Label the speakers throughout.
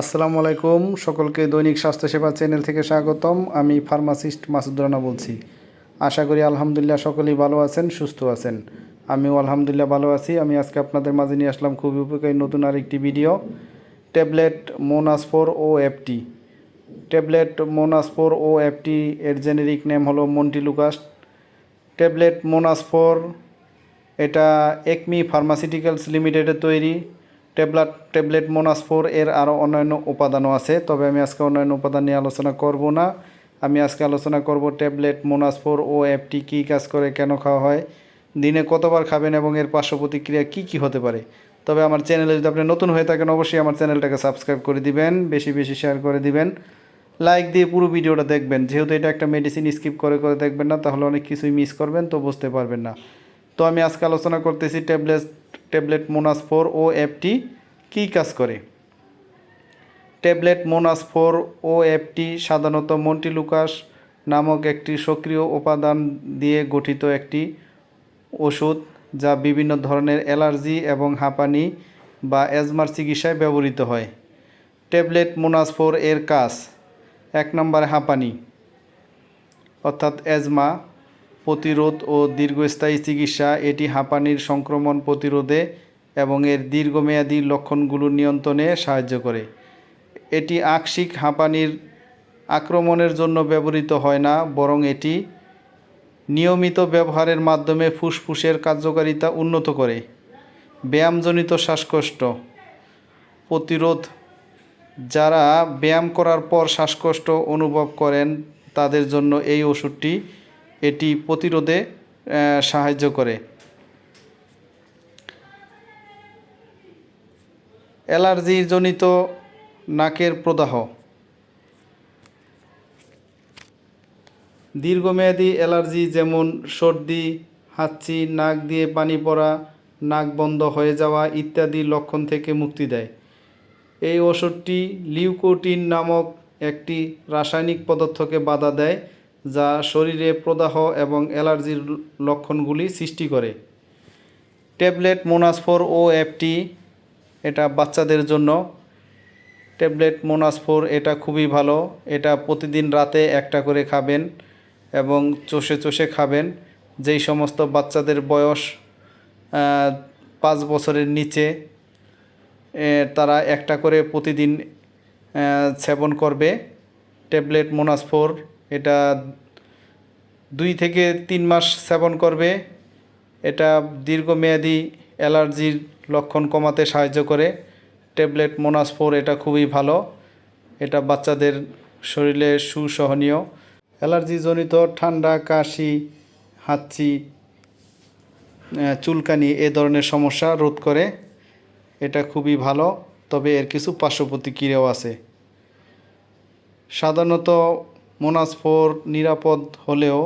Speaker 1: আসসালামু আলাইকুম, সকলকে দৈনিক স্বাস্থ্যসেবা চ্যানেল থেকে স্বাগতম। আমি ফার্মাসিস্ট মাসুদ রানা বলছি। আশা করি আলহামদুলিল্লাহ সকলেই ভালো আছেন, সুস্থ আছেন। আমিও আলহামদুলিল্লাহ ভালো আছি। আমি আজকে আপনাদের মাঝে নিয়ে আসলাম খুবই উপকারী নতুন আরেকটি ভিডিও। ট্যাবলেট মোনাসফোর ও এফটি ট্যাবলেট মোনাসফোর ও এফটি এর জেনেরিক নেম হলো মন্টিলুকাস। ট্যাবলেট মোনাসফোর, এটা একমি ফার্মাসিউটিক্যালস লিমিটেডের তৈরি। ট্যাবলেট ট্যাবলেট মোনাসফোর এর আরও অন্যান্য উপাদানও আছে। তবে আমি আজকে অন্যান্য উপাদান নিয়ে আলোচনা করব না। আমি আজকে আলোচনা করব ট্যাবলেট মোনাসফোর ও অ্যাপটি কী কাজ করে কেন খাওয়া হয়, দিনে কতবার খাবেন এবং এর পার্শ্ব প্রতিক্রিয়া কী কী হতে পারে। তবে আমার চ্যানেলে যদি আপনি নতুন হয়ে থাকেন, অবশ্যই আমার চ্যানেলটাকে সাবস্ক্রাইব করে দিবেন, বেশি বেশি শেয়ার করে দিবেন। লাইক দিয়ে পুরো ভিডিওটা দেখবেন। যেহেতু এটা একটা মেডিসিন স্কিপ করে করে দেখবেন না, তাহলে অনেক কিছুই মিস করবেন, তো বুঝতে পারবেন না। তো আমি আজকে আলোচনা করতেছি ট্যাবলেট ট্যাবলেট মোনাসফোর ও অ্যাপটি কী কাজ করে? ট্যাবলেট, মোনাসফোর ও অ্যাপটি সাধারণত মন্টিলুকাস নামক একটি সক্রিয় উপাদান দিয়ে গঠিত একটি ওষুধ যা বিভিন্ন ধরনের অ্যালার্জি এবং হাঁপানি বা অ্যাজমার চিকিৎসায় ব্যবহৃত হয়। ট্যাবলেট, মোনাসফোর এর কাজ এক নম্বরে হাঁপানি, অর্থাৎ অ্যাজমা প্রতিরোধ ও দীর্ঘস্থায়ী চিকিৎসা। এটি হাঁপানির সংক্রমণ প্রতিরোধে এবং এর দীর্ঘমেয়াদী লক্ষণগুলো নিয়ন্ত্রণে সাহায্য করে। এটি আকস্মিক হাঁপানির আক্রমণের জন্য ব্যবহৃত হয় না, বরং এটি নিয়মিত ব্যবহারের মাধ্যমে ফুসফুসের কার্যকারিতা উন্নত করে। ব্যায়ামজনিত শ্বাসকষ্ট প্রতিরোধ, যারা ব্যায়াম করার পর শ্বাসকষ্ট অনুভব করেন, তাদের জন্য এই ওষুধটি এটি প্রতিরোধে সাহায্য করে। অ্যালার্জিজনিত নাকের প্রদাহ। দীর্ঘমেয়াদী অ্যালার্জি যেমন সর্দি, হাঁচি, নাক দিয়ে পানি পড়া, নাক বন্ধ হয়ে যাওয়া ইত্যাদি লক্ষণ থেকে মুক্তি দেয়। এই ওষুধটি লিউকোটিন নামক একটি রাসায়নিক পদার্থকে বাধা দেয়, যা শরীরে প্রদাহ এবং অ্যালার্জির লক্ষণগুলি সৃষ্টি করে। ট্যাবলেট মোনাসফোর ও অ্যাপটি এটা বাচ্চাদের জন্য। ট্যাবলেট মোনাসফোর, এটা খুবই ভালো। এটা প্রতিদিন রাতে একটা করে খাবেন এবং চষে চষে খাবেন। যেই সমস্ত বাচ্চাদের বয়স পাঁচ বছরের নিচে তারা একটা করে প্রতিদিন সেবন করবে। ট্যাবলেট মোনাসফোর, এটা দুই থেকে তিন মাস সেবন করবে। এটা দীর্ঘমেয়াদী অ্যালার্জির লক্ষণ কমাতে সাহায্য করে। ট্যাবলেট মোনাসফোর, এটা খুবই ভালো। এটা বাচ্চাদের শরীরে সুসহনীয়। অ্যালার্জিজনিত ঠান্ডা, কাশি, হাঁচি চুলকানি এ ধরনের সমস্যা রোধ করে। এটা খুবই ভালো, তবে এর কিছু পার্শ্ব প্রতিক্রিয়াও আছে। সাধারণত মোনাসফোর নিরাপদ হলেও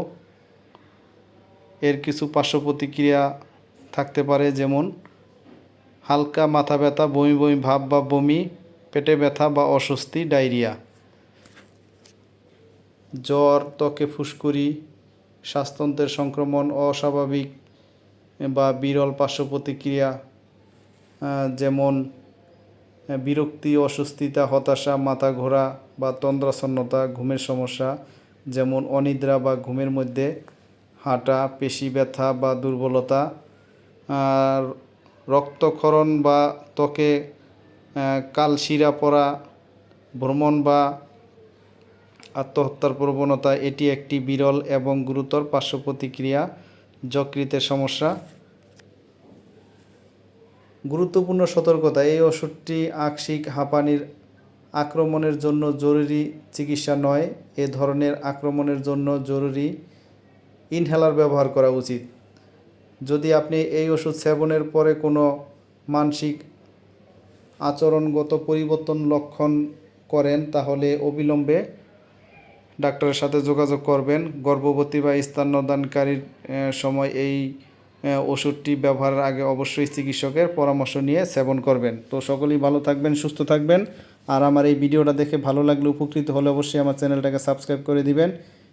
Speaker 1: এর কিছু পার্শ্ব প্রতিক্রিয়া থাকতে পারে, যেমন হালকা মাথা ব্যথা, বমি বমি ভাব বা বমি, পেটে ব্যথা বা অস্বস্তি, ডায়রিয়া। জ্বর, ত্বকে ফুসকুড়ি, শ্বাসতন্ত্রের সংক্রমণ, অস্বাভাবিক বা বিরল পার্শ্ব প্রতিক্রিয়া যেমন বিরক্তি, অস্বস্তিতা, হতাশা, মাথা ঘোরা বা তন্দ্রাচ্ছন্নতা ঘুমের সমস্যা, যেমন, অনিদ্রা বা ঘুমের মধ্যে হাঁটা, পেশি ব্যথা বা দুর্বলতা, আর রক্তক্ষরণ বা ত্বকে কালশিরা পড়া ভ্রমণ বা আত্মহত্যার প্রবণতা, এটি একটি বিরল এবং গুরুতর পার্শ্ব প্রতিক্রিয়া যকৃতের সমস্যা। গুরুত্বপূর্ণ সতর্কতা, এই ওষুধটি আকস্মিক হাঁপানির আক্রমণের জন্য জরুরি চিকিৎসা নয়। এ ধরনের আক্রমণের জন্য জরুরি ইনহেলার ব্যবহার করা উচিত। যদি আপনি এই ওষুধ সেবনের পরে কোনো মানসিক আচরণগত পরিবর্তন লক্ষণ করেন, তাহলে অবিলম্বে ডাক্তারের সাথে যোগাযোগ করবেন। গর্ভবতী বা স্থানদানকারীর সময় এই ওষুধটি ব্যবহারের আগে অবশ্যই চিকিৎসকের পরামর্শ নিয়ে সেবন করবেন। তো সকলেই ভালো থাকবেন, সুস্থ থাকবেন। আর আমার এই ভিডিওটা দেখে ভালো লাগলে উপকৃত হলে অবশ্যই আমার চ্যানেলটাকে সাবস্ক্রাইব করে দিবেন।